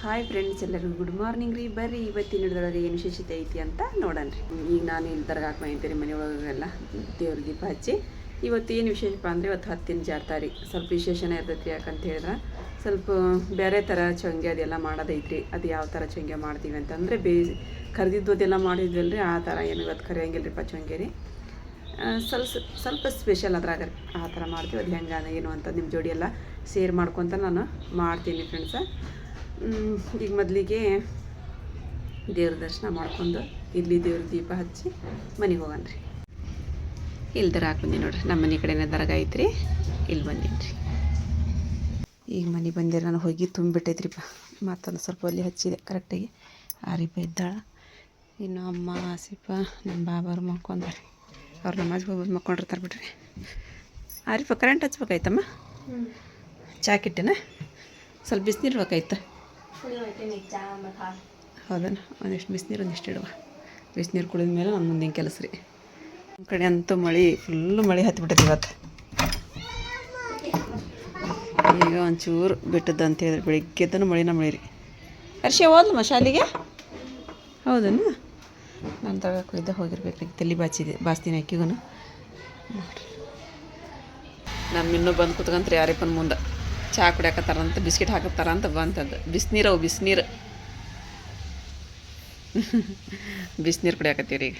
Hi friends ಎಲ್ಲರಿಗೂ good morning ರೀ. ಬರ್ರಿ, ಇವತ್ತಿನ ಹಿಡಿದೊಳಗೆ ಏನು ವಿಶೇಷತೆ ಐತಿ ಅಂತ ನೋಡೋಣ ರೀ. ಈಗ ನಾನು ಇಲ್ಲಿ ದರ್ಗಾಕ್ ಬಂದಿದ್ದೆ ರೀ ಮನೆಯೊಳಗೆಲ್ಲ ದೇವ್ರ ದೀಪ ಹಚ್ಚಿ ಇವತ್ತು ಏನು ವಿಶೇಷಪ್ಪ ಅಂದರೆ ಇವತ್ತು ಹತ್ತಿನ ಜಾರ್ತಾರಿ ಸ್ವಲ್ಪ ವಿಶೇಷನೇ ಇರ್ತೈತಿ ಯಾಕಂತ ಹೇಳಿದ್ರೆ, ಸ್ವಲ್ಪ ಬೇರೆ ಥರ ಚಂಗೆ ಅದೆಲ್ಲ ಮಾಡೋದೈತ್ರಿ. ಅದು ಯಾವ ಥರ ಚಂಗೆ ಮಾಡ್ತೀವಿ ಅಂತಂದರೆ ಬೇ ಕರೆದಿದ್ದು ಅದೆಲ್ಲ ಮಾಡಿದ್ವಲ್ರಿ, ಆ ಥರ ಏನು ಇವತ್ತು ಕರಿಯಂಗಿಲ್ರಿ ಚೊಂಗೆ ರೀ. ಸ್ವಲ್ಪ ಸ್ವಲ್ಪ ಸ್ಪೆಷಲ್ ಅದ್ರಾಗ. ಆ ಥರ ಮಾಡ್ತೀವಿ. ಅದು ಹೆಂಗೆ, ಏನು ಅಂತ ನಿಮ್ಮ ಜೋಡಿ ಎಲ್ಲ ಶೇರ್ ಮಾಡ್ಕೊತ ನಾನು ಮಾಡ್ತೀನಿ ಫ್ರೆಂಡ್ಸ ಈಗ ಮೊದಲಿಗೆ ದೇವ್ರ ದರ್ಶನ ಮಾಡ್ಕೊಂಡು ಇಲ್ಲಿ ದೇವ್ರ ದೀಪ ಹಚ್ಚಿ ಮನೆಗೆ ಹೋಗೋಣ ರೀ ಇಲ್ಲಿ ದರ ಬಂದೀನಿ ನೋಡ್ರಿ ನಮ್ಮ ಮನೆ ಕಡೆನೇ ದರ್ಗ ರೀ ಇಲ್ಲಿ ಬಂದೀನಿ ರೀ ಈಗ ಮನೆ ಬಂದಿರ ನಾನು ಹೋಗಿ ತುಂಬಿಬಿಟ್ಟೈತ್ರಿಪ್ಪ ಮತ್ತೊಂದು ಸ್ವಲ್ಪ ಒಲೆ ಹಚ್ಚಿದೆ ಕರೆಕ್ಟಾಗಿ ಆರಿಪ ಇದ್ದಾಳ. ಇನ್ನು ಅಮ್ಮ ಆಸಿಪ ನಮ್ಮ ಬಾಬಾರು ಮಲ್ಕೊಂಡಾರೆ. ಅವ್ರು ನಮಾಜ್ ಹೋಗ್ಬೋದು ಮಕ್ಕೊಂಡಿರ್ತಾರೆ ಬಿಡ್ರಿ. ಆರಿಪ ಕರೆಂಟ್ ಹಚ್ಬೇಕಾಯ್ತಮ್ಮ? ಚಾಕಿಟ್ಟೆನ ಸ್ವಲ್ಪ ಬಿಸಿನೀರು ಹೌದನ? ಒಂದಿಷ್ಟು ಬಿಸಿನೀರು ಒಂದಿಷ್ಟು ಇಡುವ. ಬಿಸಿನೀರು ಕುಡಿದ ಮೇಲೆ ನನ್ನ ಮುಂದಿನ ಕೆಲಸ ರೀ. ನಮ್ಮ ಕಡೆ ಅಂತೂ ಮಳೆ ಫುಲ್ಲು ಮಳೆ ಹತ್ತಿಬಿಟ್ಟೈತಿ ಇವತ್ತು. ಈಗ ಒಂಚೂರು ಬಿಟ್ಟದ್ದು ಅಂತ ಹೇಳಿದ್ರೆ ಬೆಳಿಗ್ಗೆದ್ದನು ಮಳೆನ ಮಳೆ ರೀ. ಹರ್ಷ ಹೋದ್ಲಮ್ಮ ಶಾಲೆಗೆ? ಹೌದನು? ನಾನು ತಗೋಕೆ ಕುಯ್ದ ಹೋಗಿರ್ಬೇಕು ರೀ ತಲೆ ಬಾಚಿದೆ ಬಾಸ್ತಿನ ಅಕ್ಕಿಗೂ ನಮ್ಮ ಇನ್ನೂ ಬಂದು ಕುತ್ಕಂತ್ರಿ ಯಾರಿಪ್ಪನ ಮುಂದೆ. ಚಹಾ ಕುಡಿಯಾಕತ್ತಾರಂತ ಬಿಸ್ಕಿಟ್ ಹಾಕತ್ತಾರಂತ ಬಂತದ್ದು ಬಿಸಿನೀರು ಅವು ಬಿಸಿನೀರು. ಬಿಸಿನೀರು ಕುಡಿಯಾಕತ್ತೀರಿ ಈಗ.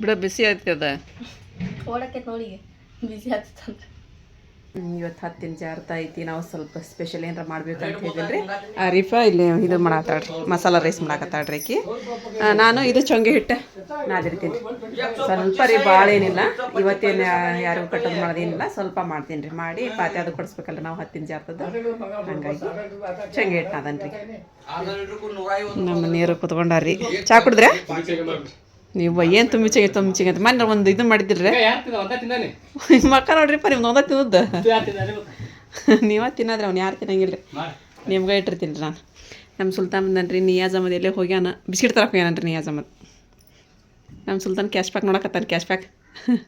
ಬಿಡ, ಬಿಸಿ ಆಯ್ತದ? ನೋಡಿ ಬಿಸಿ ಆಗ್ತಂದ್ರೆ ಇವತ್ತು ಹತ್ತಿನ ಜಾರ್ತಾ ಐತಿ ನಾವು ಸ್ವಲ್ಪ ಸ್ಪೆಷಲ್ ಏನಾರ ಮಾಡ್ಬೇಕಂತ ಹೇಳಿದ್ರಿ. ಆರಿಫಾ ಇಲ್ಲಿ ಇದು ಮಾಡತ್ತಾಳ್ರಿ ಮಸಾಲ ರೈಸ್ ಮಾಡಾಕತ್ತಾಳ್ರಿ ಆಕಿ. ನಾನು ಇದು ಚೊಂಗೆ ಹಿಟ್ಟು. ನಾದಿರ್ತೀನಿ ಸ್ವಲ್ಪ ರೀ ಭಾಳ ಏನಿಲ್ಲ. ಇವತ್ತೇನು ಯಾರು ಕಟ್ಟೋದು ಮಾಡೋದೇನಿಲ್ಲ ಸ್ವಲ್ಪ ಮಾಡ್ತೀನಿ ರೀ. ಮಾಡಿ ಪಾತಿ ಅದು ಕೊಡಿಸ್ಬೇಕಲ್ಲ ನಾವು ಹತ್ತಿನ ಜಾರ್ತದ್ದು ಹಂಗಾಗಿ ಚೊಂಗೆ ಹಿಟ್ಟು ನಾದನ್ರಿ ನಮ್ಮ ನೀರು ಕುತ್ಕೊಂಡಾರ್ರಿ. ಚಾ ಕುಡಿದ್ರೆ? ನೀವು ಏನು ತುಂಬಿ ಚೆಂಗ ತುಂಬಿ ಚೆಂಗ ಅಂತ. ಮೊನ್ನೆ ಒಂದು ಇದು ಮಾಡಿದ್ರಿ. ಮಕ್ಕ ನೋಡ್ರಿಪ್ಪ ನಿಮ್ದು ಒಂದ ತಿಂದದ್ದು. ನೀವ ತಿನ್ನೋದ್ರಿ ಅವ್ನು ಯಾರು ತಿನ್ನಂಗಿಲ್ಲ. ರೀ ನಿಮ್ಗೆ ಇಟ್ಟಿರ್ತೀನಿ ನಾನು. ನಮ್ಮ ಸುಲ್ತಾನ್ ಬಂದನ್ರಿ ನಿಯಾಜ್ ಅಹಮದ್ ಎಲ್ಲೇ ಹೋಗ್ಯಾನ. ಬಿಸ್ಕಿಟ್ ತರಕ್ಕೆ ಹೋಗ್ಯಾನನ್ರಿ ನಿಯಾಜ್ ಅಹಮದ್ ನಮ್ಮ ಸುಲ್ತಾನ್ ಕ್ಯಾಶ್ ಪ್ಯಾಕ್ ನೋಡಕತ್ತಾನ ಕ್ಯಾಶ್ ಪ್ಯಾಕ್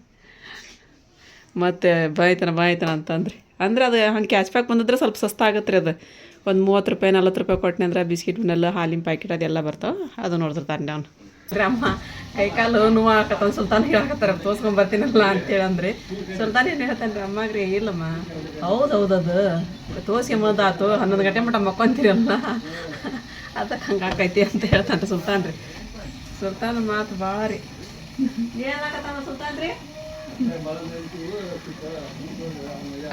ಮತ್ತು ಬಾಯ್ತಾನ ಬಾಯ್ತಾನ ಅಂತಂದ್ರಿ. ಅಂದ್ರೆ ಅದು ಹಂಗೆ ಕ್ಯಾಶ್ ಪ್ಯಾಕ್ ಬಂದಿದ್ರೆ ಸ್ವಲ್ಪ ಸಸ್ತ ಆಗುತ್ತೆ ರೀ ಅದು. ಒಂದು ಮೂವತ್ತು ರೂಪಾಯಿ ನಲ್ವತ್ತು ರೂಪಾಯಿ ಕೊಟ್ಟನೆ ಅಂದ್ರೆ ಬಿಸ್ಕಿಟ್ನೆಲ್ಲ ಹಾಲಿನ ಪ್ಯಾಕೆಟ್ ಅದೆಲ್ಲ ಬರ್ತಾವೆ. ಅದು ನೋಡ್ತಿರ್ತಾನೆ ಅವ್ನು. ಅಮ್ಮ ಕೈ ಕಾಲು ನೋವು ಹಾಕತ್ತ ಸುಲ್ತಾನ್ ಹೇಳಕತ್ತಾರ, ತೋರ್ಸ್ಕೊಂಡ್ ಬರ್ತೀನಲ್ಲ ಅಂತೇಳಿ ಅಂದ್ರಿ ಸುಲ್ತಾನ್ ಏನು ಹೇಳ್ತಾನೆ ಅಮ್ಮಗ್ರಿ ಇಲ್ಲಮ್ಮ. ಹೌದು ಹೌದು ಅದು ತೋರ್ಸ್ಕೊಂಬಂದು ಆತು ಹನ್ನೊಂದು ಗಂಟೆ ಮಟ್ಟ ಮಕ್ಕೊಂತೀರಲ್ಲ. ಅದಕ್ಕೆ ಹಂಗೆ ಆಕೈತಿ ಅಂತ ಹೇಳ್ತಾನೆ ಸುಲ್ತಾನ್ ರೀ. ಸುಲ್ತಾನ್ ಮಾತು ಭಾಳ ರೀ. ಏನಾಗತ್ತಾನ ಸುಲ್ತಾನ್ ರೀ?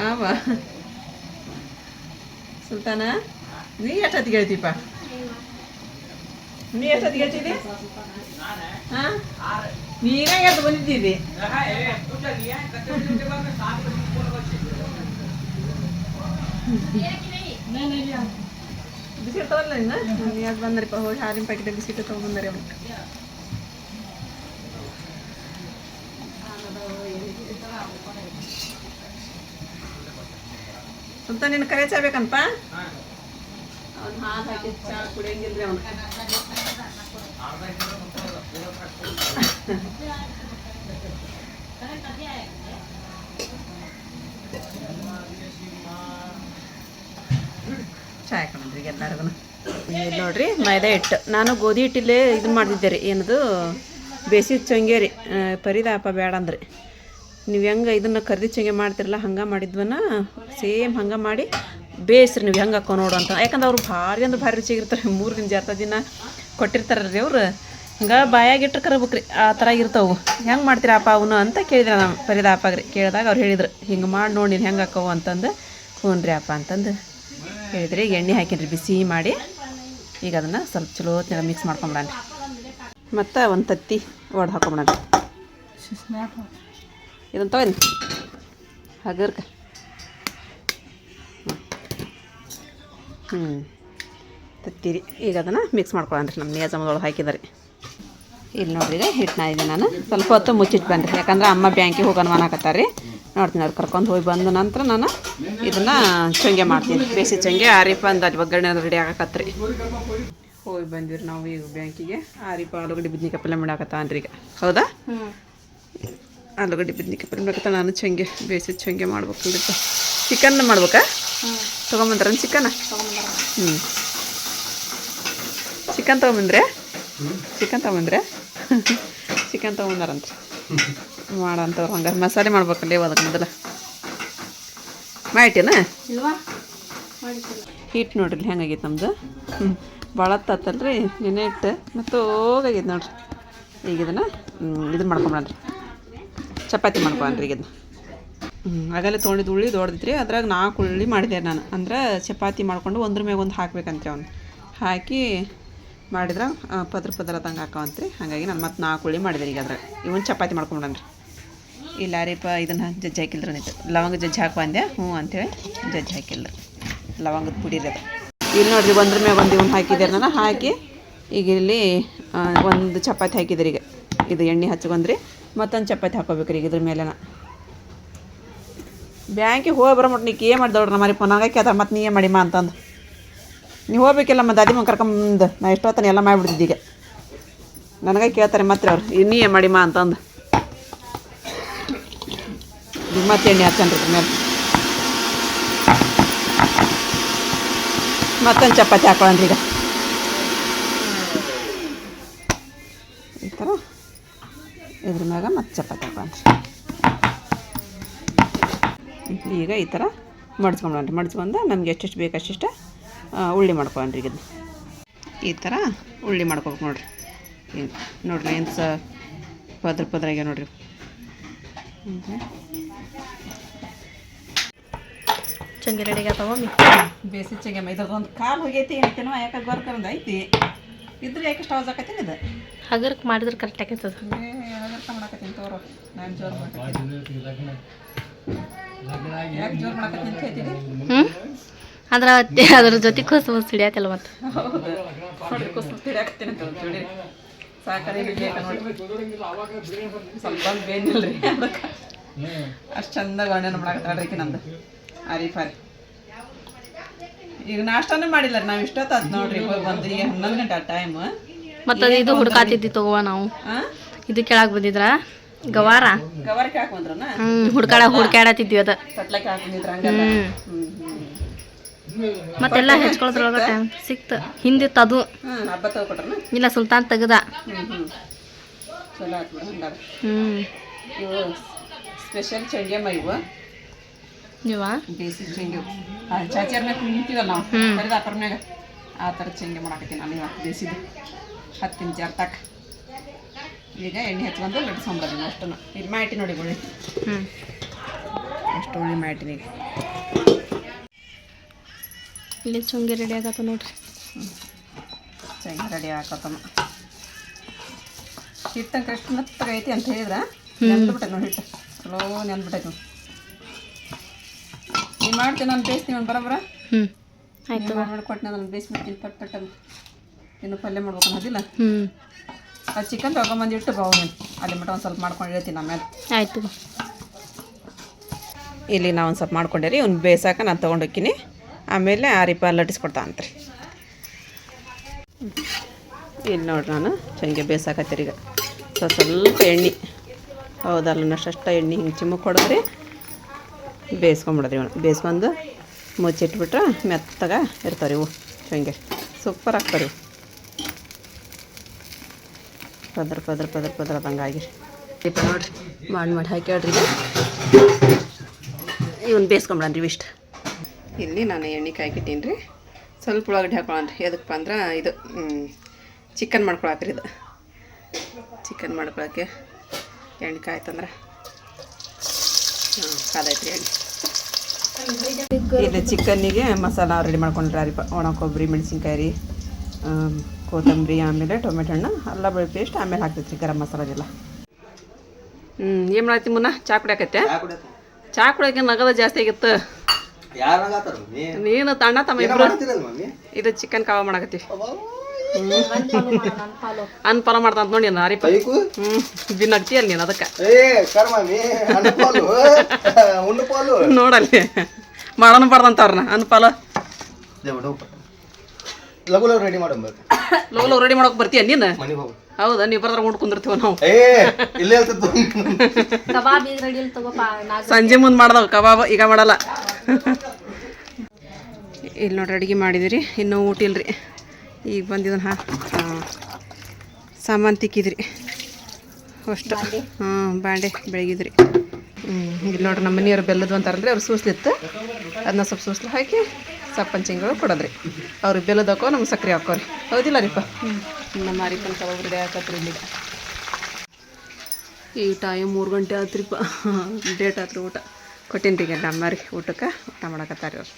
ಆಮ ಸುಲ್ತಾನ, ನೀ ಎಷ್ಟೊತ್ತಿಗೆ ಹೇಳ್ತೀಪ ನೀ ಎಷ್ಟೊತ್ತಿಗೆ ಹೇಳ್ತಿದ್ದಿ ಹಾಂ? ನೀಗ ಎದ್ದು ಬಂದಿದ್ದೀರಿ. ಬಿಸ್ಕಿಟ್ ತಗೊಲ್ಲ ಇನ್ನ? ಯಾಕೆ ಬಂದ್ರಿಪ್ಪ ಹೋಗಿ ಹಾಲಿನ ಪ್ಯಾಕೆಟ್ ಬಿಸ್ಕಿಟ್ ತೊಗೊಂಬಂದ್ರಿ ಅವ್ನು ಸುತ್ತ ನಿನ್ನ ಕರೆ ಚಾ ಬೇಕಂತ ಅವ್ನು ಹಾಲು ಹಾಕಿ ಚಾ ಕುಡಿಯಂಗಿಲ್ರಿ ಅವನು. ನೋಡ್ರಿ ಮೈದಾ ಹಿಟ್ಟು. ನಾನು ಗೋಧಿ ಹಿಟ್ಟಿಲ್ಲೇ ಇದು ಮಾಡಿದ್ದೆ ರೀ. ಏನದು? ಬೇಸಿದ ಚೊಂಗೆ ರೀ. ಪರಿದಾಪ ಬೇಡ ಅಂದ್ರಿ. ನೀವು ಹೆಂಗೆ ಇದನ್ನು ಕರ್ದಿ ಚೊಂಗೆ ಮಾಡ್ತಿರಲ್ಲ, ಹಂಗೆ ಮಾಡಿದ್ವನ ಸೇಮ್ ಹಂಗೆ ಮಾಡಿ ಬೇಯಿಸ್ರಿ ನೀವು ಹೆಂಗೆ ಹಾಕೋ ನೋಡು ಅಂತ. ಯಾಕಂದ್ರೆ ಅವ್ರು ಭಾರಿ ಅಂದ್ರೆ ಭಾರಿ ರುಚಿಯಾಗಿರ್ತಾರೆ ಮೂರು ದಿನ ಜಾರ್ತ ದಿನ. ಕೊಟ್ಟಿರ್ತಾರಲ್ರಿ ಅವ್ರು. ಹಂಗೆ ಬಾಯಾಗಿಟ್ರೆ ಕರಬೇಕ್ರಿ ಆ ಥರ ಇರ್ತಾವೆ. ಹೆಂಗೆ ಮಾಡ್ತೀರಪ್ಪ ಅವನು ಅಂತ ಕೇಳಿದ್ರೆ ನಾವು ಪರಿದಾಪಾಗ್ರಿ ಕೇಳಿದಾಗ ಅವ್ರು ಹೇಳಿದ್ರು, ಹಿಂಗೆ ಮಾಡಿ ನೋಡಿ ನೀನು ಹೆಂಗೆ ಹಾಕವು? ಅಂತಂದು. ಹ್ಞೂ ರೀ ಅಪ್ಪ, ಅಂತಂದು ಹೇಳಿದ್ರಿ. ಈಗ ಎಣ್ಣೆ ಹಾಕಿನ್ರಿ, ಬಿಸಿ ಮಾಡಿ. ಈಗ ಅದನ್ನು ಸ್ವಲ್ಪ ಚಲೋ ಮಿಕ್ಸ್ ಮಾಡ್ಕೊಂಬಿಡಣ ಮತ್ತು ಒಂದು ತತ್ತಿ ಒಡ್ ರೀ. ಇದನ್ನು ತಗೊಂಡು ಹಗರ್ಕ. ಹ್ಞೂ ತತ್ತಿರಿ. ಈಗ ಅದನ್ನು ಮಿಕ್ಸ್ ಮಾಡ್ಕೊಳ್ಳೋಣ ರೀ ನಮ್ಮ ನೇಜಮದೊಳಗೆ ಹಾಕಿದ್ರಿ. ಇಲ್ಲಿ ನೋಡ್ರಿ ಈಗ ಹಿಟ್ಟು ಇದೆ ನಾನು. ಸ್ವಲ್ಪ ಹೊತ್ತು ಮುಚ್ಚಿಟ್ಟು ಬಂದೆ ಯಾಕಂದ್ರೆ ಅಮ್ಮ ಬ್ಯಾಂಕಿಗೆ ಹೋಗೋಣ ರೀ ನೋಡ್ತೀನಿ ಅವ್ರು ಕರ್ಕೊಂಡು ಹೋಗಿ ಬಂದ ನಂತರ ನಾನು ಇದನ್ನು ಚೊಂಗೆ ಮಾಡ್ತೀನಿ. ಬೇಸಿ ಚೊಂಗೆ ಆರಿಪ ಅಂದ ಒಗ್ಗರಣೆ ರೆಡಿ ಆಗಕತ್ರಿ. ಹೋಗಿ ಬಂದಿವ್ರಿ ನಾವು ಈಗ ಬ್ಯಾಂಕಿಗೆ ಆರಿಪ ಆಲೂಗಡ್ಡೆ ಬಿದ್ನಿಕಾಯಿ ಪಲ್ಯ ಮಾಡಾಕತ್ತಾನ್ರಿ ಈಗ. ಹೌದಾ? ಆಲೂಗಡ್ಡೆ ಬಿದ್ನಿ ಪಲ್ಯ ಮಾಡಾಕತ್ತ ನಾನು ಚೊಂಗೆ ಬೇಸಿ ಚೊಂಗೆ ಮಾಡ್ಬೇಕು ಚಿಕನ್ ಮಾಡ್ಬೇಕಾ? ತೊಗೊಂಬಂದ್ರ ಚಿಕನ್? ಹ್ಞೂ ಚಿಕನ್ ತೊಗೊಂಬಂದ್ರೆ? ಚಿಕನ್ ತೊಗೊಂಬಂದ್ರೆ? ಚಿಕನ್ ತೊಗೊಂಬಂದಾರಂತ. ಮಾಡಂತವ್ರು ಹಂಗಾರೆ ಮಸಾಲೆ ಮಾಡ್ಬೇಕಲ್ಲ ಅದಕ್ಕೆ ಮೊದಲ. ಮಾಡಿಟ್ಟೇನ ಹಿಟ್ಟು ನೋಡ್ರಿ ಹೆಂಗಾಗೈತೆ ನಮ್ದು. ಹ್ಞೂ ಭಾಳ ರೀ ನೆನೆ ಇಟ್ಟು ಮತ್ತು ಹೋಗಾಗೈತೆ ನೋಡ್ರಿ. ಈಗ ಇದನ್ನು ಇದನ್ನು ಮಾಡ್ಕೊಂಬಿಡ್ರಿ ಚಪಾತಿ ಮಾಡ್ಕೊಂಡ್ರಿ ಈಗ ಇದನ್ನ. ಹ್ಞೂ ಆಗಲೇ ತೊಗೊಂಡಿದ್ದು ಉಳ್ಳಿ ದೊಡ್ಡದಿತ್ತು ರೀ ಅದ್ರಾಗ ನಾಲ್ಕು ಉಳ್ಳಿ ಮಾಡಿದೆ ನಾನು. ಅಂದ್ರೆ ಚಪಾತಿ ಮಾಡ್ಕೊಂಡು ಒಂದ್ರ ಮ್ಯಾಗ ಒಂದು ಹಾಕ್ಬೇಕಂತೆ ಅವ್ನು. ಹಾಕಿ ಮಾಡಿದ್ರೆ ಪದ್ರ ಪದ್ರ ತಂಗೆ ಹಾಕವಂತ್ರಿ. ಹಾಗಾಗಿ ನಾನು ಮತ್ತೆ ನಾಲ್ಕು ಉಳಿ ಮಾಡಿದೆ ಈಗ ಅದ್ರ ಇವನ್ ಚಪಾತಿ ಮಾಡ್ಕೊಂಬಿಡನ್ರಿ ಇಲ್ಲ ರೀಪ ಇದನ್ನು ಜಜ್ಜಿ ಹಾಕಿಲ್ರಿ ಅಂದಿತ್ತು ಲವಂಗ ಜಜ್ಜಿ ಹಾಕಿ ಬಂದೆ ಹ್ಞೂ ಅಂತೇಳಿ ಜಜ್ಜಿ ಹಾಕಿಲ್ರಿ. ಲವಂಗದ ಪುಡಿ ರೀ ಅದು. ಇಲ್ಲಿ ನೋಡ್ರಿ ಒಂದ್ರ ಮ್ಯಾಗ ಒಂದು ಇವನು ಹಾಕಿದ್ದೆ ನಾನು. ಹಾಕಿ ಈಗ ಇಲ್ಲಿ ಒಂದು ಚಪಾತಿ ಹಾಕಿದ್ರಿ ಈಗ. ಇದು ಎಣ್ಣೆ ಹಚ್ಕೊಂಡ್ರಿ ಮತ್ತೊಂದು ಚಪಾತಿ ಹಾಕೋಬೇಕ್ರಿ ಈಗ ಇದ್ರ ಮೇಲೆನ. ಬ್ಯಾಂಕಿಗೆ ಹೋಗಿ ಬರೋ ನೀ ಏನು ಮಾಡಿದವ್ರಿ ನಮ್ಮರಿ ಫೋನಾಗ ಕೇಳ್ತಾರೆ ಮತ್ತೆ ನೀ ಏನು ಮಾಡಿಮ್ಮ ಅಂತಂದು. ನೀವು ಹೋಗ್ಬೇಕಿಲ್ಲ ಮತ್ತು ದಾದಿ ಮಗ ಕರ್ಕೊಂಬಂದು ನಾ ಎಷ್ಟೊತ್ತನ ಎಲ್ಲ ಮಾಡಿಬಿಡ್ತಿದ್ದೀಗ ನನಗೆ ಕೇಳ್ತಾರೆ ಮತ್ತೆ ಅವ್ರು. ಇನ್ನೇ ಮಾಡಿಮ್ಮ ಅಂತಂದು. ಮತ್ತೆ ಎಣ್ಣೆ ಹಚ್ಚನ್ರಿ ಮೇಲೆ. ಮತ್ತೊಂದು ಚಪಾತಿ ಹಾಕೊಳ್ಳಿ ಈಗ. ಈ ಥರ ಇದ್ರ ಮ್ಯಾಗ ಮತ್ತೆ ಚಪಾತಿ ಹಾಕೊಳ್ಳಿ ಈಗ ಈ ಥರ ಮಡ್ಸ್ಕೊಂಡ್ರಿ ಮಡ್ಸ್ಕೊಂಡು ನಮ್ಗೆ ಎಷ್ಟೆಷ್ಟು ಬೇಕು ಅಷ್ಟಿಷ್ಟ ಉಳ್ಳಿ ಮಾಡ್ಕೊಂಡ್ರಿ ಈಗ. ಈ ಥರ ಉಳ್ಳಿ ಮಾಡ್ಕೊಬೇಕು ನೋಡ್ರಿ. ಹಿಂಗೆ ನೋಡ್ರಿ ಏನು ಸ ಪದ್ರ ಪದ್ರ ಆಗ್ಯಾವ ನೋಡ್ರಿ. ಚಂಗಿ ರೆಡಿಗೆ ತಗೊಂಡು ಬೇಸಿ ಚಂಗೆ ಇದ್ರದ್ದು ಕಾಲು ಹೋಗೈತಿ ಏನೈತೇನೋ ಯಾಕೆ ಗೊರ್ಕರಂದು ಐತಿ. ಇದ್ರೆ ಯಾಕೆ ಸ್ಟವ್ ಹಾಕತ್ತೀನಿ ಇದು? ಹಗರ್ಕ್ ಮಾಡಿದ್ರೆ ಕರೆಕ್ಟ್ ಆಗೈತದ. ಅರ್ಥ ಮಾಡಕತ್ತೀನಿ ತೋರು ನಾನು ಜೋರು ಮಾಡ್ತೀನಿ ಯಾಕೆ ಜೋರು ಮಾಡಕತ್ತೀನಿ ಅಂತ ಹೇಳ್ತೀನಿ ಹ್ಞೂ ಅದ್ರ ಅದ್ರ ಜೊತೆ ಕೋಸು ಸಿಡಿಯತ್ತಲ್ಲ ಮತ್ತೆ. ಹೌದು ನೋಡ್ರಿ ಕುಸುಮ ತಿರ್ಯಾಕತ್ತೀನಿ ಅಂತ ಹೇಳಿ ಸಾಕರೆ ಬಿಡ್ಲಿಕ್ಕೆ ನೋಡ್ರಿ ಸ್ವಲ್ಪ ಬೇನಿಲ್ರಿ. ಅದಕ್ಕೆ ಅಷ್ಟು ಚಂದ ಗಣ್ಯನ ಮಾಡಕತ್ತಾಳ್ರಿ ನಮ್ದು ಆರಿಫಾರಿ ಈಗ ನಾಷ್ಟಾನು ಮಾಡಿಲ್ಲ ನಾವು ಇಷ್ಟೊತ್ತು ಅದು ನೋಡ್ರಿ ಬಂದು. ಈಗ ಹನ್ನೊಂದು ಗಂಟೆ ಟೈಮ್ ಮತ್ತೆ ಇದು ಹುಡ್ಕಾತಿದ್ದಿ ತಗೋವ ನಾವು. ಇದು ಕೆಳಗೆ ಬಂದಿದ್ರ? ಗವಾರ? ಗವಾರ ಹಾಕೊಂಡ್ರನ ಹ್ಞೂ ಹುಡ್ಕಾಡ ಹುಡ್ಕಾಡತ್ತಿದ್ವಿ ಅದ. ಕಟ್ಲಕ್ಕೆ ಹಾಕೊಂಡಿದ್ರ ಹಂಗಲ್ಲ ಹ್ಮ್ ಹ್ಮ್. ಮತ್ತೆಲ್ಲ ಹೆಚ್ಕೊಳದ್ರೊಳಗ ಟೈಮ್ ಸಿಕ್ತು. ಹಿಂದಿತ್ತು ಅದು ಇಲ್ಲ ಸುಲ್ತಾನ್ ತೆಗ್ದ. ಇವು ಸ್ಪೆಷಲ್ ಚೆಂಗೆಮ್ಮ ಇವು. ನೀವಾ ಬೇಸಿಕ್ ಚೆಂಗೆ. ಚಾಚಿಯರ್ ಮ್ಯಾಗ ನಿಂತೀವಲ್ಲ ನಾವು. ಹ್ಮ್. ಅಪ್ಪರ ಮ್ಯಾಗ. ಆ ಥರ ಚೆಂಗೆ ಮಾಡಾಕತ್ತೀನಿ ನಾನು ಇವತ್ತು ಬೇಸಿದ್ದು ಹತ್ತು ನಿಮಿಷ ಅರ್ತಾಕ ಈಗ ಎಣ್ಣೆ ಹಚ್ಕೊಂಡು ಲಟ್ಸ್ಕೊಂಬರ್ತೀನಿ ಅಷ್ಟು ಇದು ಮಾಡಿ ನೋಡಿ ಗುಳಿ. ಹ್ಞೂ ಅಷ್ಟು ಉಳ್ಳಿ ಮಾಡಿಟ್ಟಿನಿ ಇಲ್ಲಿ ಚುಂಗಿ ರೆಡಿ ಆಗತ್ತ ನೋಡ್ರಿ. ಚುಂಗಿ ರೆಡಿ ಹಾಕತ್ತಮ್ಮ ಕಷ್ಟ ಎಷ್ಟು ಮೆತ್ತಗೈತಿ ಅಂತ ಹೇಳಿದ್ರೆ? ನೆನ್ಬಿಟ್ಟೆ ನೋಡಿ ಹಿಟ್ಟು. ಚಲೋ ನೆಂದ್ಬಿಟ್ಟೈತೆ ನೀವು ಮಾಡ್ತೀನಿ ನಾನು ಬೇಯಿಸ್ತೀನಿ ಒಂದು ಬರೋಬ್ರ ಹ್ಞೂ ಆಯ್ತು ಮಾಡಿ ಕೊಟ್ಟು ನಾನು ಬೇಯಿಸ್ಬಿಡ್ತೀನಿ. ಪಟ್ ಪಟ್ ಅಂತ ಇನ್ನು ಪಲ್ಯ ಮಾಡ್ಬೇಕು ಅನ್ನೋದಿಲ್ಲ ಹ್ಞೂ ಅದು ಚಿಕನ್ ತೊಗೊಂಬಂದು ಇಟ್ಟು ಬಾವು ನೀನು ಅಲ್ಲಿ ಮಟ್ಟ ಒಂದು ಸ್ವಲ್ಪ ಮಾಡ್ಕೊಂಡು ಹೇಳ್ತೀನಿ ಆಮೇಲೆ ಆಯ್ತು ಇಲ್ಲಿ ನಾವು ಒಂದು ಸ್ವಲ್ಪ ಮಾಡ್ಕೊಂಡಿರಿ. ಇವ್ನು ಬೇಯಿಸಾಕ ನಾನು ತೊಗೊಂಡೋಗ್ತೀನಿ ಆಮೇಲೆ ಆ ರೀಪ ಲಟ್ಟಿಸ್ಕೊಡ್ತಾ ರೀ ಇಲ್ಲಿ ನೋಡ್ರಿ ನಾನು ಚೆನ್ನಾಗಿ ಬೇಸಾಕತ್ತೀರಿ ಈಗ. ಸ್ವಲ್ಪ ಸ್ವಲ್ಪ ಎಣ್ಣೆ. ಹೌದಲ್ಲ ಅಷ್ಟು ಎಣ್ಣೆ ಹಿಂಗೆ ಚಿಮ್ಮಕ್ಕೆ ಕೊಡೋದ್ರಿ ಬೇಯಿಸ್ಕೊಂಬಿಡೋದ್ರಿ ಇವನು. ಬೇಯಿಸ್ಕೊಂಡು ಮುಚ್ಚಿಟ್ಬಿಟ್ರೆ ಮೆತ್ತಗೆ ಇರ್ತಾವೆ ಇವು. ಚಂಗೆ ಸೂಪರ್ ಆಗ್ತಾರೆ ಇವು. ಪದ್ರ ಪದ್ರ ಪದ್ರ ಪದ್ರ ಅದಂಗಾಗಿ ದೀಪ ನೋಡ್ರಿ ಮಾಡಿ ಮಾಡಿ ಹಾಕ್ಯಾಡ್ರಿ ಇವನ್ ಬೇಯಿಸ್ಕೊಂಬಿಡನ್ರಿ ಇವಿಷ್ಟು ಇಲ್ಲಿ ನಾನು ಎಣ್ಣೆ ಕಾಯ್ಕಿಟ್ಟೀನಿ ರೀ. ಸ್ವಲ್ಪ ಉಳ್ಳಾಗಡ್ಡಿ ಹಾಕೊಳ್ಳೋಣ್ರಿ ಎದಕ್ಕಪ್ಪ ಅಂದ್ರೆ ಇದು ಚಿಕನ್ ಮಾಡ್ಕೊಳಕ್ರಿ ಇದು. ಚಿಕನ್ ಮಾಡ್ಕೊಳಕ್ಕೆ ಎಣ್ಣೆ ಕಾಯ್ತಂದ್ರೆ ಹಾಂ ಕಾದೈತ್ರಿ ಎಣ್ಣೆ. ಇಲ್ಲಿ ಚಿಕನ್ನಿಗೆ ಮಸಾಲ ರೆಡಿ ಮಾಡ್ಕೊಂಡ್ರಿ ಅರಿಪ ಒಣ ಕೊಬ್ಬರಿ ಮೆಣಸಿನ್ಕಾಯಿ ರೀ ಕೊತ್ತಂಬರಿ ಆಮೇಲೆ ಟೊಮೆಟೊ ಹಣ್ಣು ಅಲ್ಲ ಬೆಳೆ ಪೇಸ್ಟ್ ಆಮೇಲೆ ಹಾಕ್ತೈತ್ರಿ ಗರಂ ಮಸಾಲದೆಲ್ಲ ಹ್ಞೂ ಏನು ಮಾಡತ್ತಿ ಮುನ್ನ? ಚಾ ಕುಡಿಯಾಕತ್ತೆ ಚಾ ಕುಡಿಯೋಕೆ ನಗದ ಜಾಸ್ತಿ ಆಗಿತ್ತು. ನೀನು ತಣ್ಣ ತಮ್ಮ ಇಬ್ರು. ಮಮ್ಮಿ? ಇದು ಚಿಕನ್ ಕಬಾಬ್ ಮಾಡಕತ್ತೀವಿ ಅನ್ಪಾಲ ಮಾಡ್ತಾನ ಅಂತ ನೋಡಿ ನಾರಿ ಅರಿಪ ಕೈಕು? ಹ್ಞೂ ಬಿನ್ನಡ್ತಿ ಅಲ್ಲಿ ನೀನು ಅದಕ್ಕೆ. ಏ ಕರ್ ಮಮ್ಮಿ ಅಣ್ಣಪಾಲು ಉಣ್ಣಪಾಲು ನೋಡಲ್ಲಿ. ಮಾಡೋಣ ಬಾರ್ದಂತವ್ರನ್ನ ಅನ್ಪಾಲ ದೇವಡು ಲಘು ಲಘು ರೆಡಿ ಮಾಡಂಬೇಕು ಲಘು ಲಘು ರೆಡಿ ಮಾಡೋಕೆ ಬರ್ತೀಯ ನೀನು? ಮನೆಗೆ ಹೋಗು. ಹೌದಾ? ನೀವು ಬರ್ದ್ರ ಉಂಡು ಕುಂದಿರ್ತೀವ ನಾವು. ಏ ಇಲ್ಲೇ ಕಬಾಬ್ ಈಗ ರೆಡಿ ತಗೋಪ ನಾಲ್ಕು ಸಂಜೆ ಮುಂದೆ ಮಾಡ್ದವು ಕಬಾಬ್ ಈಗ ಮಾಡಲ್ಲ. ಇಲ್ಲಿ ನೋಡ್ರಿ ಅಡುಗೆ ಮಾಡಿದಿರಿ ಇನ್ನೂ ಊಟ ಇಲ್ರಿ. ಈಗ ಬಂದಿದ್ದನ ಹಾ ಸಾಮಾನು ತಿಕ್ಕಿದ್ರಿ ಅಷ್ಟು. ಹ್ಞೂ ಬಾಂಡೆ ಬೆಳಗಿದ್ರಿ. ಹ್ಞೂ ಇಲ್ಲಿ ನೋಡ್ರಿ ನಮ್ಮ ಮನೆಯವ್ರು ಬೆಲ್ಲದು ಅಂತಾರಲ್ರಿ ಅವ್ರು ಸೂಸ್ಲಿತ್ತು. ಅದನ್ನ ಸ್ವಲ್ಪ ಸೂಸ್ಲು ಹಾಕಿ ಸಪ್ಪಂಚಿಂಗಳು ಕೊಡೋದ್ರಿ. ಅವ್ರಿಗೆ ಬೆಲ್ಲದ ಹಾಕೋ ನಮ್ಗೆ ಸಕ್ಕರೆ ಹಾಕೋರಿ. ಹೌದಿಲ್ಲ ರೀಪ? ನಮ್ಮ ಮಾರಿಪ್ಪನ ಕಬಾಬ್ ರೆಡಿ ಹಾಕತ್ರಿ ಇಲ್ಲಿ ಈ ಟೈಮ್ ಮೂರು ಗಂಟೆ ಆತ್ರಿಪ್ಪ. ಡೇಟ್ ಆತ್ರಿ ಊಟ. ಕೊಟ್ಟೀನಿ ರೀ ಗಡ್ಡ ಅಮ್ಮಾರಿ ಊಟಕ್ಕೆ. ಊಟ ಮಾಡಕತ್ತಾರಿ ಅವ್ರು.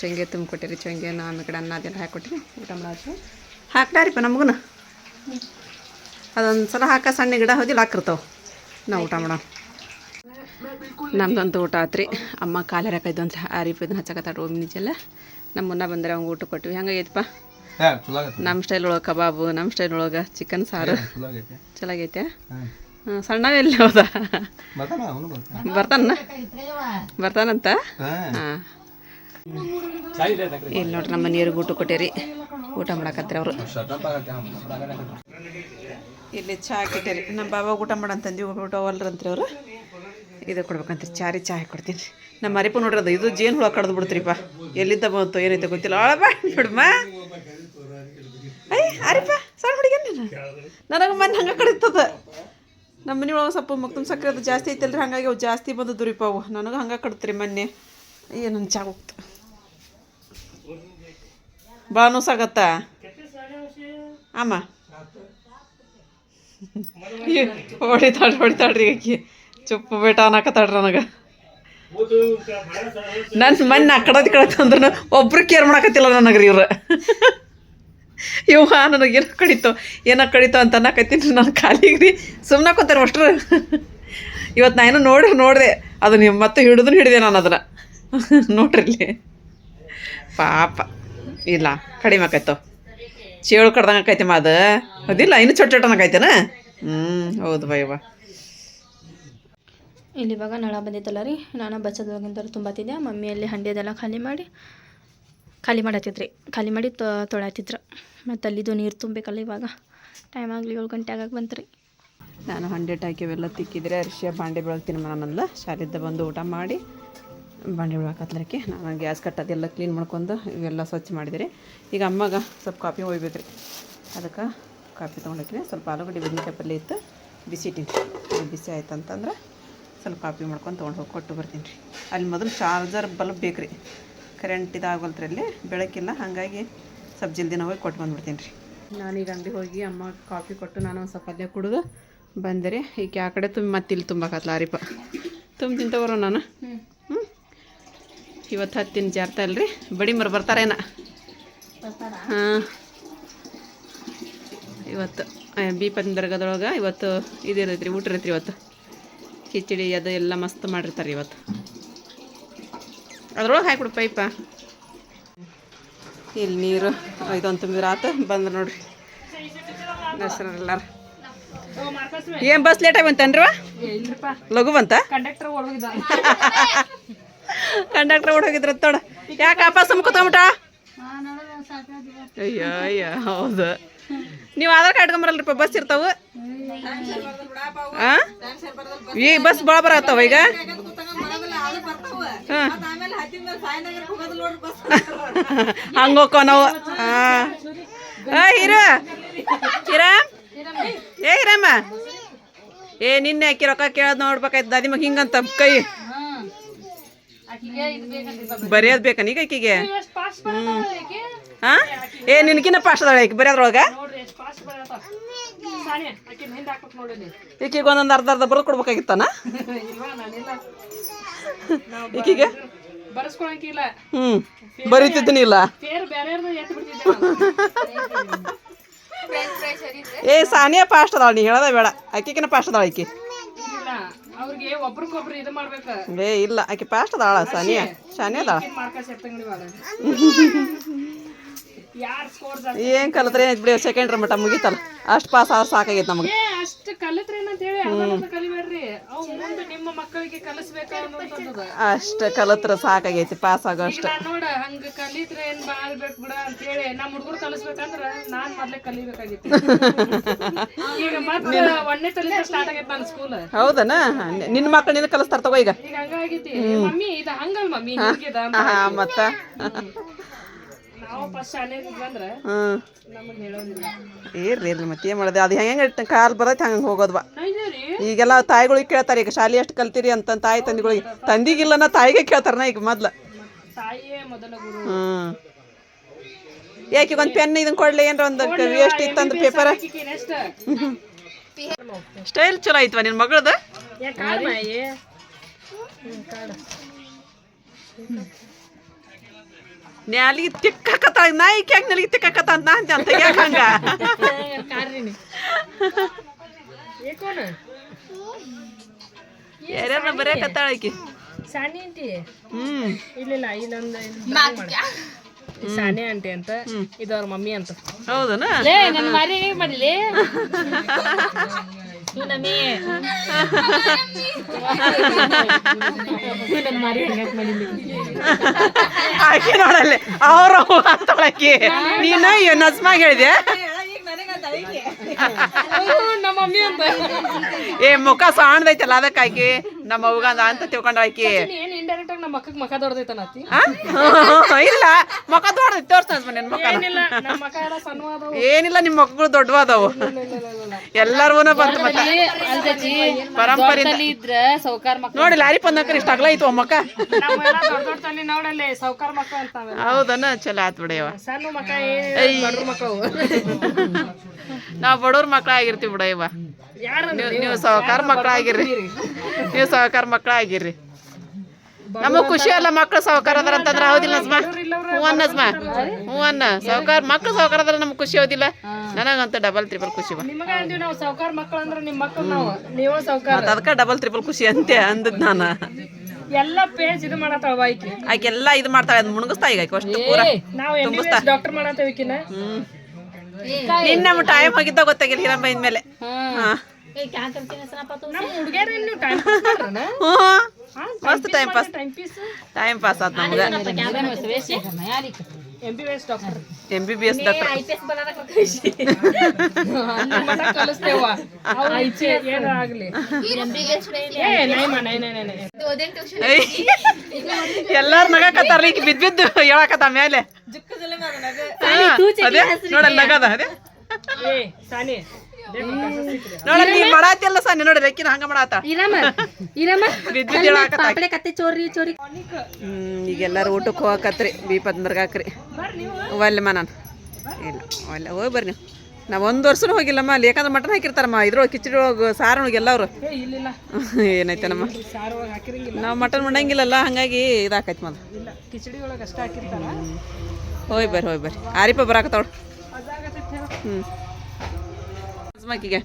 ಚಂಗೆ ತುಂಬ ಕೊಟ್ಟಿರಿ, ಚಂಗೆ ನಾನು ಕಡೆ ಅನ್ನ ಅದೆಲ್ಲ ಹಾಕ್ಕೊಟ್ಟಿರಿ ಊಟ ಮಾಡಿ ಹಾಕ್ಲಾರಿಪ್ಪ ನಮಗೂ ಅದೊಂದು ಸಲ ಹಾಕ, ಸಣ್ಣ ಗಿಡ ಹೋದಿಲ್ಲ ಹಾಕಿರ್ತಾವೆ ನಾವು ಊಟ ಮಾಡೋಣ. ನಮ್ದೊಂದು ಊಟ ಆತ್ರಿ. ಅಮ್ಮ ಕಾಲು ಹಾಕೈದು ಅಂತ ಆರಿಪ ಇದನ್ನ ಹಚ್ಚಕತ್ತಾರ ಓಮ್ ನಿಜೆಲ್ಲ. ನಮ್ಮ ಮುನ್ನ ಬಂದರೆ ಅವ್ಗೆ ಊಟ ಕೊಟ್ವಿ. ಹೆಂಗಾಗೈತಪ್ಪ? ಹಾ ಚಲೋ ಆಗತ್ತೆ ನಮ್ಮ ಸ್ಟೈಲ್ ಒಳಗೆ ಕಬಾಬು ನಮ್ಮ ಸ್ಟೈಲ್ ಒಳಗೆ ಚಿಕನ್ ಸಾರು. ಚಲಾಗೈತೆ ಹಾಂ. ಹ್ಞೂ ಸಣ್ಣವೆಲ್ಲ ಹೌದಾ ಬರ್ತಾನ ಬರ್ತಾನಂತ? ಹಾಂ. ಇಲ್ಲಿ ನೋಡ್ರಿ ನಮ್ಮ ನೀರು ಊಟ ಕೊಟ್ಟೇರಿ. ಊಟ ಮಾಡಕತ್ರಿ ಅವರು. ಇಲ್ಲಿ ಚಹಾ ಹಾಕಿಟ್ಟಿರಿ. ನಮ್ಮ ಬಾಬಾ ಊಟ ಮಾಡಂತಂದು ಊಟ ಅವಲ್ರಂತ್ರಿ ಅವರು. ಇದು ಕೊಡ್ಬೇಕಂತ ಚಾರಿ ಚಹಾ ಕೊಡ್ತೀನಿ ನಮ್ಮ ಮರಿಪು ನೋಡ್ರಿ ಅದು ಇದು ಜೇನು ಹುಳ ಕಡ್ದು ಬಿಡ್ತ್ರಿಪ್ಪ. ಎಲ್ಲಿದ್ದ ಬಂತು ಏನೈತೆ ಗೊತ್ತಿಲ್ಲ. ಬಿಡಮ್ಮ ಅರಿಪ ಸಣ್ಣ ಹುಡುಗಿ ನನಗೆ ಮನೆ ಹಂಗೆ ಕಡಿತದ. ನಮ್ಮ ಮನೆ ಒಳಗೆ ಸ್ವಲ್ಪ ಮಕ್ತುಮ್ ಸಕ್ಕರೆ ಅದು ಜಾಸ್ತಿ ಐತಲ್ರಿ, ಹಂಗಾಗಿ ಅವು ಜಾಸ್ತಿ ಬಂದದ್ದು ರೀ ಪಾವು. ನನಗೆ ಹಂಗೆ ಕಡ್ತ್ರಿ ಮೊನ್ನೆ. ಏನು ಚಾ ಹೋಗ್ತು. ಭಾಳ ನೋಸಾಗತ್ತಾ ಅಮ್ಮ. ಹೊಡಿತಾಳ್ರಿ ಹೊಡಿತಾಳ್ರಿ ಆಕಿ ಚುಪ್ಪು ಬೇಟ ಅನ್ನಕತ್ತಾಳ್ರಿ ನನಗೆ. ನನ್ನ ಮನೆ ನಾ ಕಡದ್ ಕಡತ್ ಅಂದ್ರೆ ಒಬ್ರು ಕೇರ್ ಮಾಡಕತ್ತಿಲ್ಲ ನನಗೆ ರೀ ಇವ್ರು. ಇವ ನನಗೆ ಏನೋ ಕಡಿತು ಏನೋ ಕಡಿತು ಅಂತ ಅನ್ನಕತ್ತೀನಿ ನಾನು ಖಾಲಿಗೆ ರೀ ಸುಮ್ಮನೆ ಕೂತಾರೆ ಅಷ್ಟ್ರ. ಇವತ್ತು ನಾನು ನೋಡಿ, ನೋಡಿದೆ. ಅದು ನಿಮ್ಮ ಮತ್ತೆ ಹಿಡಿದು ಹಿಡಿದೆ ನಾನು ಅದನ್ನು. ನೋಡ್ರಿ ಪಾಪ. ಇಲ್ಲ, ಕಡಿಮೆ ಆಕೈತೋ. ಚೇಳು ಕಡ್ದಂಗೆ ಆಕೈತೆ ಮಾ ಅದು. ಅದಿಲ್ಲ, ಇನ್ನು ಚೊಟ್ಟ ಚೊಟ್ಟ ಅನ್ನಕೈತೇನ? ಹ್ಞೂ ಹೌದು ಬಾ ಇಲ್ಲಿ ಇವಾಗ ನಳ ಬಂದಿತ್ತಲ್ಲ ರೀ. ನಾನು ಬಚ್ಚದೊಳಗಿಂತ ತುಂಬತ್ತಿದ್ದೆ ಮಮ್ಮಿಯಲ್ಲಿ ಅಲ್ಲಿ ಹಂಡಿಯದೆಲ್ಲ ಖಾಲಿ ಮಾಡಿ. ಖಾಲಿ ಮಾಡತ್ತಿದ್ರಿ. ಖಾಲಿ ಮಾಡಿ ತೊಳತ್ತಿದ್ರು ಮತ್ತು ಅಲ್ಲಿದು ನೀರು ತುಂಬಬೇಕಲ್ಲ ಇವಾಗ. ಟೈಮ್ ಆಗಲಿ ಏಳು ಗಂಟೆ ಆಗಾಗ ಬಂತು ರೀ ನಾನು ಹಂಡ್ರೆಡ್ ಟಾಕಿವೆಲ್ಲ ತಿಕ್ಕಿದ್ರೆ ಅರಿಶಿಯ ಬಾಂಡೆ ಬೆಳಗ್ತೀನಿ ನಾನಂದ ಶಾಲಿದ್ದ ಬಂದು ಊಟ ಮಾಡಿ ಬಾಂಡೆ ಬೆಳಕತ್ಲಕ್ಕೆ ನಾನು ಗ್ಯಾಸ್ ಕಟ್ಟೋದೆಲ್ಲ ಕ್ಲೀನ್ ಮಾಡ್ಕೊಂಡು ಇವೆಲ್ಲ ಸ್ವಚ್ಛ ಮಾಡಿದಿರಿ. ಈಗ ಅಮ್ಮಗೆ ಸ್ವಲ್ಪ ಕಾಫಿ ಒಯ್ಬೇಕ್ರಿ ಅದಕ್ಕೆ ಕಾಫಿ ತೊಗೊಂಡಕ್ಕೆ ಸ್ವಲ್ಪ ಆಲೂಗಡ್ಡೆ ಬದ್ನಿಕಾಯಿ ಪಲ್ಯ ಇತ್ತು. ಬಿಸಿ ಇಟ್ಟಿನಿ. ಬಿಸಿ ಆಯ್ತು ಅಂತಂದ್ರೆ ಸ್ವಲ್ಪ ಕಾಫಿ ಮಾಡ್ಕೊಂಡು ತೊಗೊಂಡು ಹೋಗಿ ಕೊಟ್ಟು ಬರ್ತೀನಿ ರೀ. ಅಲ್ಲಿ ಮೊದಲು ಚಾರ್ಜರ್ ಬಲ್ಬ್ ಬೇಕು ರೀ ಕರೆಂಟ್ ಇದಾಗಲ್ತ್ರಿ ಅಲ್ಲಿ ಬೆಳಕಿಲ್ಲ. ಹಾಗಾಗಿ ಸ್ವಲ್ಪ ಜಲ್ದಿನ ಹೋಗಿ ಕೊಟ್ಟು ಬಂದ್ಬಿಡ್ತೀನಿ ರೀ. ನಾನೀಗ ಅಂಗಡಿ ಹೋಗಿ ಅಮ್ಮ ಕಾಫಿ ಕೊಟ್ಟು ನಾನು ಒಂದು ಸ್ವಲ್ಪ ಅಲ್ಲೇ ಕುಡಿದು ರೀ. ಈಗ ಆ ಕಡೆ ತುಂಬ ಮತ್ತೆ ಇಲ್ಲಿ ತುಂಬಾಕತ್ಲಾರಿಪ್ಪ ತುಂಬ ಬರೋ ನಾನು. ಹ್ಞೂ ಇವತ್ತು ಹತ್ತಿನ ಜಾರ್ತಾ ಇಲ್ರಿ ಬಡಿ ಮರು ಬರ್ತಾರೇನ? ಹಾಂ. ಇವತ್ತು ಬಿ ದರ್ಗದೊಳಗೆ ಇವತ್ತು ಇದಿರೈತ್ರಿ ಊಟ ಇರೈತ್ರಿ ಇವತ್ತು. ಕಿಚಡಿ ಅದು ಎಲ್ಲ ಮಸ್ತ್ ಮಾಡಿರ್ತಾರೆ ಇವತ್ತು. ಅದ್ರೊಳಗೆ ಹಾಕ್ಬಿಡು ಪೈಪ. ಇಲ್ಲಿ ನೀರು ಇದೊಂದು ತುಂಬಿದ್ರೆ ಆತು. ಬಂದು ನೋಡ್ರಿ. ಎಲ್ಲಾರು. ಏನು ಬಸ್ ಲೇಟ್ ಆಗಿ ಬಂತನ್ರಿ ಲಘು ಬಂತ? ಕಂಡಕ್ಟರ್ ಓಡೋಗಿದ್ರ ತೋಡ ಯಾಕೆ ಅಪ್ಪ ಸುಮ್ ಕೂತ್ಕೊಂಬಿಟ ಅಯ್ಯೋ ಅಯ್ಯ ಹೌದು. ನೀವು ಆಧಾರ್ ಕಾರ್ಡ್ ಕಂಬರಲ್ರಿಪ್ಪ ಬಸ್ ಇರ್ತಾವೆ? ಹಾಂ ಈ ಬಸ್ ಭಾಳ ಬರತ್ತವ ಈಗ? ಹಾಂ. ಹಂಗೆ ಹೋಕ್ಕೋ ನಾವು. ಹಾಂ. ಹೀರೋ. ಹಿರಾಮ್ ಏ ಹಿರಮ್ಮ. ಏ ನಿನ್ನೆ ಅಕ್ಕಿ ರೊಕ್ಕ ಕೇಳೋದು ನೋಡ್ಬೇಕಾಯ್ತು. ದಾದಿ ಮಗ ಹಿಂಗಂತ ಕೈ. ಬರೆಯೋದು ಬೇಕಾ ಈಗ ಆಕಿಗೆ? ಹ್ಞೂ ಹಾಂ? ಏ ನಿನ್ಕಿನ್ನ ಪಾಸ್ಟ್ ಅದಾಳೆ ಆಕೆ ಬರೆಯೋದ್ರೊಳಗೆ? ಈಕಿಗೆ ಒಂದೊಂದು ಅರ್ಧ ಅರ್ಧ ಬರೆದು ಕೊಡ್ಬೇಕಾಗಿತ್ತಾನ? ಈಕಿಗೆ? ಹ್ಮ್ ಹ್ಞೂ ಬರೀತಿದ್ದೀನಿಲ್ಲ. ಏ ಸಾನಿಯಾ ಪಾಸ್ಟ್ ಅದಾಳ ನೀ ಹೇಳದ ಬೇಡ. ಆಕಿಕಿನ ಪಾಸ್ಟ್ ಅದಾಳ ಆಕಿ ಏ ಇಲ್ಲ ಆಕಿ ಪಾಸ್ಟ್ ಅದಾಳ ಸಾನಿಯಾ. ಸಾನಿಯಾ ಅದಾಳ ಏನು ಕಲಿತ್ರೆ ಬಿಡಿ ಸೆಕೆಂಡ್ರ ಮಟ್ಟ ಮುಗೀತಲ್ಲ. ಅಷ್ಟು ಪಾಸ್ ಆದ್ರೆ ಸಾಕಾಗೈತೆ ನಮಗೆ. ಅಷ್ಟ ಕಲಿತ್ರಿ ಅಂತ ಹೇಳಿ ಅದನ್ನ ಕಲಿಬೇಡ್ರಿ. ಮುಂದೆ ನಿಮ್ಮ ಮಕ್ಕಳಿಗೆ ಕಲಿಸ್ಬೇಕ ಅನ್ನೋಂಥದ್ದು ಅಷ್ಟು ಕಲತ್ರ ಸಾಕಾಗೈತಿ ಪಾಸ್ ಆಗೋ ಅಷ್ಟು. ನೋಡ ಹಂಗ ಕಲಿತ್ರೆ ಏನ್ ಬಾಳ್ಬೇಕು ಬಿಡ ಅಂತ ಹೇಳಿ ನಮ್ಮ ಹುಡುಗರು ಕಲಿಸ್ಬೇಕಂದ್ರ ನಾನ್ ಮೊದ್ಲೇ ಕಲಿಬೇಕಾಗಿತ್ತು. ಈಗ ಮತ್ತೆ ಒಂದನೇ ತಲಿಂದ ಸ್ಟಾರ್ಟ್ ಆಗೈತೆ ನನ್ನ ಸ್ಕೂಲ್ ಹೌದನ? ನಿನ್ನ ಮಕ್ಕಳಿಂದ ಕಲಿಸ್ತಾರ ತಗೋ ಈಗ. ಈಗ ಹಂಗಾಗೈತಿ ಮಮ್ಮಿ ಇದು ಹಂಗಲ್ ಮಮ್ಮಿ ಹಿಂಗಿದ ಅಂತ ಹಾ. ಮತ್ತ ಏನು ಮಾಡೋದು? ಅದು ಹೆಂಗೆ ಕಾಲ್ ಬರತ್ತೆ ಹಂಗೆ ಹೋಗೋದ್ವ. ಈಗೆಲ್ಲ ತಾಯಿಗಳಿಗೆ ಕೇಳ್ತಾರೆ ಈಗ ಶಾಲೆ ಎಷ್ಟು ಕಲ್ತೀರಿ ಅಂತ ತಾಯಿ ತಂದಿಗಳಿಗೆ ತಂದಿಗಿಲ್ಲನ ತಾಯಿಗೆ ಕೇಳ್ತಾರನ ಈಗ ಮೊದ್ಲು. ತಾಯಿಯೇ ಮೊದಲ ಗುರು. ಹ್ಮ್ ಯಾಕೆ ಒಂದು ಪೆನ್ ಇದನ್ನ ಕೊಡ್ಲಿ? ಏನ್ರ ಒಂದು ವೇಸ್ಟ್ ಇತ್ತಂದ್ರೆ ಪೇಪರ್. ಸ್ಟೈಲ್ ಚಲೋ ಐತ್ವ ನಿನ್ನ ಮಗಳದು? ನ್ಯಾಲಿಗೆ ತಿಕ್ಕಕತ್ತ ನಾಯಿಕೆ ಯಾಕೆ ನಲಿಗೆ ತಿಕ್ಕಕತ್ತ ಅಂತ ನಾ ಅಂತ ಯಾಕೆ ಹಂಗ? ಯಾರ್ಯಾರ ಬರೆಯಕತ್ತಾಳ ಆಕಿ? ಸಾನಿ ಆಂಟಿ ಹ್ಮ್. ಇಲ್ಲ ಇಲ್ಲೊಂದು ಸಾನಿ ಅಂತೆ ಅಂತ ಇದು ಅವ್ರ ಮಮ್ಮಿ ಅಂತ. ಹೌದನ? ನನ್ನ ಮರಿ ಮಾಡಲಿ ಆಕಿ ನೋಡಲ್ಲಿ, ಅವ್ರ ಅಂತಳಕಿ ನೀನು ನಸ್ಮಾಗ ಹೇಳಿದೆ ಏ, ಮುಖ ಸಾಣ್ದೈತಲ್ಲ ಅದಕ್ಕಾಕಿ ನಮ್ಮ ಅವ್ಗಂದ ಅಂತ ತಿಳ್ಕೊಂಡ ಮಕ್ಕಕ್ ಮಕ ದೊಡ್ಡದೈತನತ್ತಿ ಆ? ಇಲ್ಲ ಮುಖ ದೊಡ್ದೈತಿ ತೋರ್ಸ್ತಾನೆ ಮನೆ ಮಕ ಏನಿಲ್ಲ ನಮ್ಮ ಮಕ ಎಲ್ಲ ಸಣ್ಣವಾದವು. ಏನಿಲ್ಲ ನಿಮ್ಮ ಮಕ್ಕಳು ದೊಡ್ಡವಾದವು. ಎಲ್ಲರೂ ಬಂತು ಮತ್ತೆ ಪರಂಪರೆ ಇದ್ರ ಸೌಕಾರ ಮಕ್ಕ ನೋಡಿ ಲಾರಿ ಪಂದಕರ್ ಇಷ್ಟ ಅಗಲ ಐತು ಮಕ್ಕ ನೋಡಲ್ಲಿ ಸೌಕಾರ ಮಕ್ಕ ಅಂತ. ಹೌದನ? ಚಲೋ ಆತ್ ಬಿಡಯ್ಯವ ಸಣ್ಣ ಮಕ್ಕ ಏನ್ ಬಡ್ರ ಮಕ್ಕವು ನಾವ್ ಬಡವ್ರ ಮಕ್ಕಳ ಆಗಿರ್ತೀವಿ ಬಿಡಯ್ಯವ ನೀವು ಸಹಕಾರ ಮಕ್ಕಳಾಗಿರ್ರಿ ನೀವು ಸಹಕಾರ ಮಕ್ಳ ಆಗಿರ್ರಿ. ನಮಗ್ ಖುಷಿ ಅಲ್ಲ ಮಕ್ಳು ಸಾವುಕಾರ ಅದಾರ ಅಂತಂದ್ರ ಹೌದಿಲ್ಲ ನಜ್ಮಾ? ನಜ್ಮಾ? ಹ್ಞೂ ಅನ್ನ? ಸಾವುಕಾರ? ಮಕ್ಳು ಸಾವುಕಾರ ಅದ್ರ ನಮ್ಗೆ ಖುಷಿ ಹೌದಿಲ್ಲ. ನನಗಂತ ಡಬಲ್ ತ್ರಿಬಲ್ ಖುಷಿ ಅದಕ್ಕೆ ಡಬಲ್ ತ್ರಿಬಲ್ ಖುಷಿ ಅಂತೆ ಅಂದದ್ ನಾನು. ಎಲ್ಲ ಪೇಜ್ ಇದು ಮಾಡತ್ತಾವ ಬಾಯ್ಕಿ ಆಕೆಲ್ಲ ಇದು ಮಾಡ್ತಾಳೆ ಅದು ಮುಣಗಿಸ್ತಾ ಈಗ ಆಕೆ ಅಷ್ಟು ಪೂರ. ಬಿ ಡಾಕ್ಟರ್ ಮಾಡತ್ತೇವೆ ಈಕಿನ. ಹ್ಮ್. ನಿನ್ನ ನಮ್ಮ ಟೈಮ್ ಹೋಗಿದ್ದ ಗೊತ್ತಾಗಿಲ್ಲ ಹಿರಮ್ಮ ಇದ್ಮೇಲೆ ಹಾ. ಮಸ್ತ್ time pass time piece time pass ಆತ್ ನಮ್ಗೆ. M B S doctor M B B S doctor ಕಲಿಸ್ತೇವ ಅವ್ರ ಇಚ್ಛೆ ಏನ ಆಗ್ಲಿ. ಏ ನೈಮ ನೈ ನೈ ನೈ ನೈ ಎಲ್ಲಾರು ನಗಕತ್ತಾರ ಈಗ ಬಿದ್ ಬಿದ್ದು ಹೇಳಕತ್ತ ಮೇಲೆ ನೋಡಲ್ಲ ನಗದ ಅದೇ? ಏ ಸಾನಿ. ನೋಡಲ್ಲ ನೀ ಮಾಡಾತಿಲ್ಲ ಸಾನಿ ನೋಡಿ ರೆಕ್ಕಿನ ಹಂಗ ಮಾಡಾತ. ಇರಮ್ಮ ಇರಮ್ಮ. ವಿದ್ಯುತ್ ಹೇಳಾಕತ್ತ ಕತ್ತೆ ಚೋರಿ ಚೋರಿ. ಹ್ಮ್ ಈಗ ಎಲ್ಲಾರು ಊಟಕ್ಕೆ ಹೋಗಕತ್ರಿ ಬೀಪತ್ ಬರ್ಗಾಕ್ರಿ ಒಲ್ಲೆಮ್ಮ ನಾನು. ಇಲ್ಲ ಒಲ್ಲ ಹೋಗಿ ಬರ್ರಿ ನೀವು. ನಾವು ಒಂದು ವರ್ಷನೂ ಹೋಗಿಲ್ಲಮ್ಮ ಅಲ್ಲಿ ಯಾಕಂದ್ರೆ ಮಟನ್ ಹಾಕಿರ್ತಾರಮ್ಮ ಇದ್ರೊಳಗೆ ಕಿಚಡಿ ಒಳಗೆ ಸಾರು ಒಳಗೆ ಎಲ್ಲವ್ರು. ಏ ಇಲ್ಲಿಲ್ಲ. ಏನೈತೇನಮ್ಮ? ಸಾರು ಒಳಗೆ ಹಾಕಿರಂಗಿಲ್ಲ. ನಾವು ಮಟನ್ ಮಾಡಂಗಿಲ್ಲಲ್ಲ ಹಂಗಾಗಿ ಇದಾಕೈತಿ ಮದ್ ಇಲ್ಲ ಕಿಚಡಿ ಒಳಗೆ ಅಷ್ಟೇ ಹಾಕಿರ್ತಾರ. ಹೋಯ್ ಬರ್ರಿ ಹೋಯ್ ಬರ್ರಿ. ಆರಿಪ ಬರಾಕತ್ತವಳು. ಹ್ಞೂ ಹಸ್ಮಾಕಿಗೆ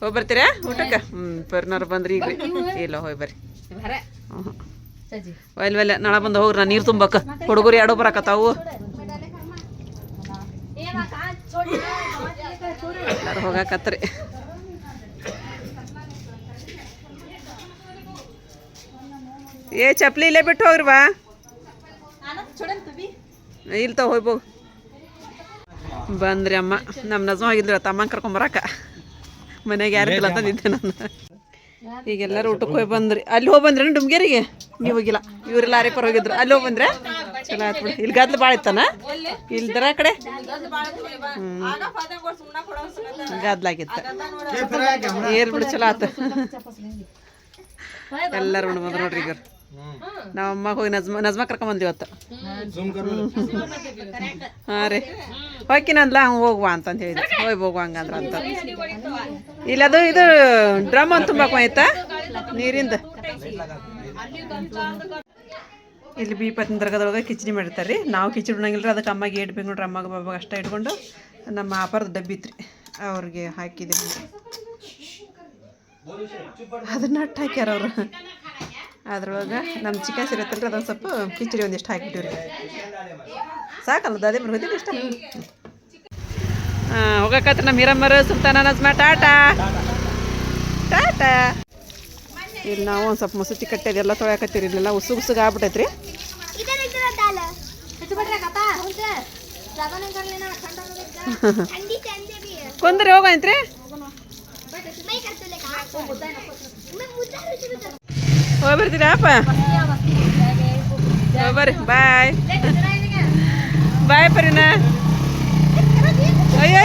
ಹೋಗಿ ಬರ್ತೀರಾ? ಊಟಕ್ಕೆ? ಹ್ಞೂ ಬರ್ನಾರು ಬಂದ್ರಿ ಈಗ ಇಲ್ಲ ಹೋಗಿ ಬರ್ರಿ. ಹ್ಞೂ ಒಲ್ ಒಲ್ಲೆ ನಾಳೆ ಬಂದು ಹೋಗ್ರಿ ನಾ ನೀರು ತುಂಬಕ್ಕೆ ಹುಡುಗರು ಎರಡು ಬರಕತ್ತಾವು ಎಲ್ಲಾರು ಹೋಗಾಕತ್ರಿ. ಏ ಚಪ್ಲಿ ಇಲ್ಲೇ ಬಿಟ್ಟು ಹೋಗ್ರಿ ಬಾ. ಇಲ್ಲ ಹೋಗ್ಬೋಗು ಬಂದ್ರಿ ಅಮ್ಮ. ನಮ್ಮ ನಜಮಾ ಆಗಿದ್ರು ತಮ್ಮನ ಕರ್ಕೊಂಬರಾಕ ಮನೆಗೆ ಯಾರು ಅಂತ ಅಂತಂದಿದ್ದೆ ನಾನು. ಈಗ ಎಲ್ಲರೂ ಊಟಕ್ಕೆ ಹೋಗಿ ಬಂದ್ರಿ. ಅಲ್ಲಿ ಹೋಗಿ ಬಂದ್ರಿ ಡುಮ್ಗೇರಿಗೆ? ನೀವು ಹೋಗಿಲ್ಲ. ಇವ್ರೆಲ್ಲ ಪರ ಹೋಗಿದ್ರು ಅಲ್ಲಿ ಹೋಗಿ ಬಂದ್ರೆ? ಚಲೋ ಆಯ್ತು ಬಿಡಿ. ಇಲ್ಲಿ ಗದ್ಲು ಭಾಳ ಇತ್ತಾನ? ಇಲ್ಲಿ ದರ ಕಡೆ? ಗದ್ಲಾಗಿತ್ತು ಏರ್ ಬಿಡು, ಚಲೋ ಆತ. ಎಲ್ಲರೂ ಉಣ್ಣು ಬಂದ್ರು ನೋಡ್ರಿ ಈಗ ನಾವು ಅಮ್ಮ ಹೋಗಿ ನಜ್ಮ ನಜ್ಮ ಕರ್ಕೊಂಬಂದಿ ಇವತ್ತು ಹಾಂ ರೀ. ಹೋಗಿನಂದ್ಲ ಹಂಗೆ ಹೋಗುವ ಅಂತಂದು ಹೇಳಿದ್ರು. ಹೋಗಿ ಹೋಗುವ ಹಂಗಂದ್ರ ಅಂತ. ಇಲ್ಲ ಅದು ಇದು ಡ್ರಮ್ ಅಂತ ತುಂಬ ಆಯ್ತಾ ನೀರಿಂದ. ಇಲ್ಲಿ ಬೀಪತ್ತಿನ ದರ್ಗದೊಳಗೆ ಕಿಚಡಿ ಮಾಡಿರ್ತಾರೆ ರೀ ನಾವು ಕಿಚಡಿ ಉಣ್ಣಂಗಿಲ್ಲ ಅದಕ್ಕೆ ಅಮ್ಮಗೆ ಏಟ್ ಬೇಕು ನೋಡ್ರಿ. ಅಮ್ಮಗೆ ಬಾಬಾಗ ಅಷ್ಟ ಇಟ್ಕೊಂಡು ನಮ್ಮ ಆಪಾರದ ಡಬ್ಬಿ ಇತ್ತು ರೀ ಅವ್ರಿಗೆ ಹಾಕಿದ್ದೀವಿ ಅದನ್ನ ಅಟ್ಟು ಹಾಕ್ಯಾರ ಅವರು. ಅದ್ರೊಳಗೆ ನಮ್ಮ ಚಿಕನ್ ಸಿರತ್ತಲ್ರಿ ಅದೊಂದು ಸ್ವಲ್ಪ ಕಿಚಡಿ ಒಂದಿಷ್ಟು ಹಾಕಿಟ್ಟಿವ್ರಿ ಸಾಕಲ್ಲ ದಾದಿ ಬರ್ಬೋದಿಲ್ಲ ಇಷ್ಟ? ಹೋಗಕತ್ರ ನಮ್ಮ ಹಿರಮ್ಮರ ಸುಲ್ತಾನ ನಜ್ಮಾ ಟಾಟಾ. ಟಾಟಾ. ಇಲ್ಲಿ ನಾವು ಒಂದು ಸ್ವಲ್ಪ ಮಸೂತಿ ಕಟ್ಟೆದೆಲ್ಲ ತೊಳ್ಯಾಕತ್ತೀರಿ ಇಲ್ಲೆಲ್ಲ ಉಸು ಉಸುಗ ಆಗ್ಬಿಟ್ಟೈತ್ರಿ. ಕುಂದ್ರಿ ಹೋಗಂತ್ರಿ ಹೋಗಿ ಬರ್ತೀರಾ ಅಪ್ಪ ಹೋಗಿ ಬರ್ರಿ ಬಾಯ್ ಬಾಯ್ ಪರಿನ ಅಯ್ಯೋ